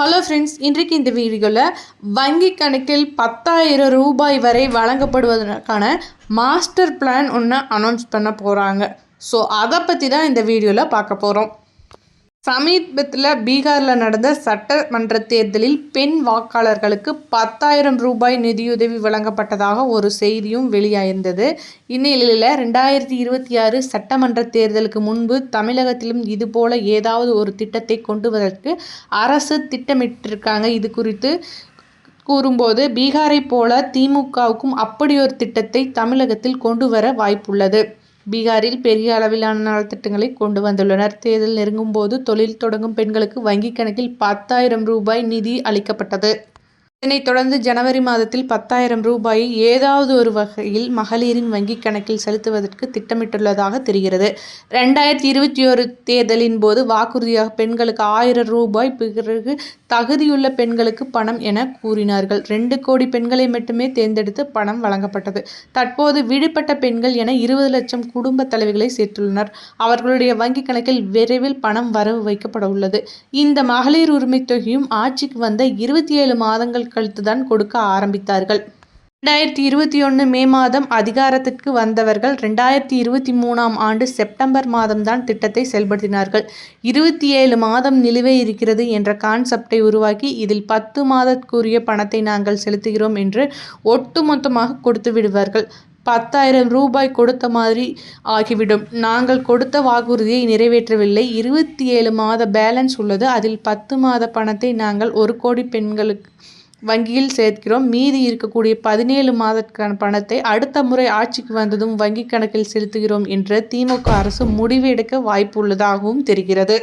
Hello friends இன்றைக்கு இந்த வீடியோவில் வங்கி கணக்கில் பத்தாயிரம் ரூபாய் வரை வழங்கப்படுவதற்கான மாஸ்டர் பிளான் ஒன்று அனௌன்ஸ் பண்ண போகிறாங்க ஸோ அதை பற்றி தான் இந்த வீடியோவில் பார்க்க போகிறோம் சமீபத்தில் பீகாரில் நடந்த சட்டமன்ற தேர்தலில் பெண் வாக்காளர்களுக்கு பத்தாயிரம் ரூபாய் நிதியுதவி வழங்கப்பட்டதாக ஒரு செய்தியும் வெளியாயிருந்தது. இந்நிலையில் ரெண்டாயிரத்தி இருபத்தி ஆறு சட்டமன்ற தேர்தலுக்கு முன்பு தமிழகத்திலும் இதுபோல ஏதாவது ஒரு திட்டத்தை கொண்டு வருவதற்கு அரசு திட்டமிட்டிருக்காங்க. இது குறித்து கூறும்போது பீகாரை போல திமுகவுக்கும் அப்படி ஒரு திட்டத்தை தமிழகத்தில் கொண்டு வர வாய்ப்புள்ளது. பீகாரில் பெரிய அளவிலான நலத்திட்டங்களை கொண்டு வந்துள்ளனர். தேர்தல் நெருங்கும் போது தொழில் தொடங்கும் பெண்களுக்கு வங்கிக் கணக்கில் பத்தாயிரம் ரூபாய் நிதி அளிக்கப்பட்டது. இதனைத் தொடர்ந்து ஜனவரி மாதத்தில் பத்தாயிரம் ரூபாயை ஏதாவது ஒரு வகையில் மகளிரின் வங்கிக் கணக்கில் செலுத்துவதற்கு திட்டமிட்டுள்ளதாக தெரிகிறது. ரெண்டாயிரத்தி இருபத்தி ஒரு தேர்தலின் போது வாக்குறுதியாக பெண்களுக்கு ஆயிரம் ரூபாய் பிறகு தகுதியுள்ள பெண்களுக்கு பணம் என கூறினார்கள். ரெண்டு கோடி பெண்களை மட்டுமே தேர்ந்தெடுத்து பணம் வழங்கப்பட்டது. தற்போது விடுபட்ட பெண்கள் என இருபது லட்சம் குடும்ப தலைவிகளை சேர்த்துள்ளனர். அவர்களுடைய வங்கிக் கணக்கில் விரைவில் பணம் வரவு வைக்கப்பட உள்ளது இந்த மகளிர் உரிமை தொகையும் ஆட்சிக்கு வந்த இருபத்தி ஏழு மாதங்கள் கழித்துதான் கொடுக்க ஆரம்பித்தார்கள். ரெண்டாயிரத்தி இருபத்தி ஒன்று மே மாதம் அதிகாரத்திற்கு வந்தவர்கள் ரெண்டாயிரத்தி இருபத்தி மூணாம் ஆண்டு செப்டம்பர் மாதம்தான் திட்டத்தை செயல்படுத்தினார்கள். இருபத்தி ஏழு மாதம் நிலுவை இருக்கிறது என்ற கான்செப்டை உருவாக்கி இதில் பத்து மாதத்துக்குரிய பணத்தை நாங்கள் செலுத்துகிறோம் என்று ஒட்டுமொத்தமாக கொடுத்து விடுவார்கள். பத்தாயிரம் ரூபாய் கொடுத்த மாதிரி ஆகிவிடும். நாங்கள் கொடுத்த வாக்குறுதியை நிறைவேற்றவில்லை. இருபத்தி ஏழு மாத பேலன்ஸ் உள்ளது. அதில் பத்து மாத பணத்தை நாங்கள் ஒரு கோடி பெண்களுக்கு வங்கியில் சேர்க்கிறோம். மீதி இருக்கக்கூடிய பதினேழு மாதத்துக்கான பணத்தை அடுத்த முறை ஆட்சிக்கு வந்ததும் வங்கி கணக்கில் செலுத்துகிறோம் என்ற திமுக அரசு முடிவு எடுக்க வாய்ப்பு உள்ளதாகவும் தெரிகிறது.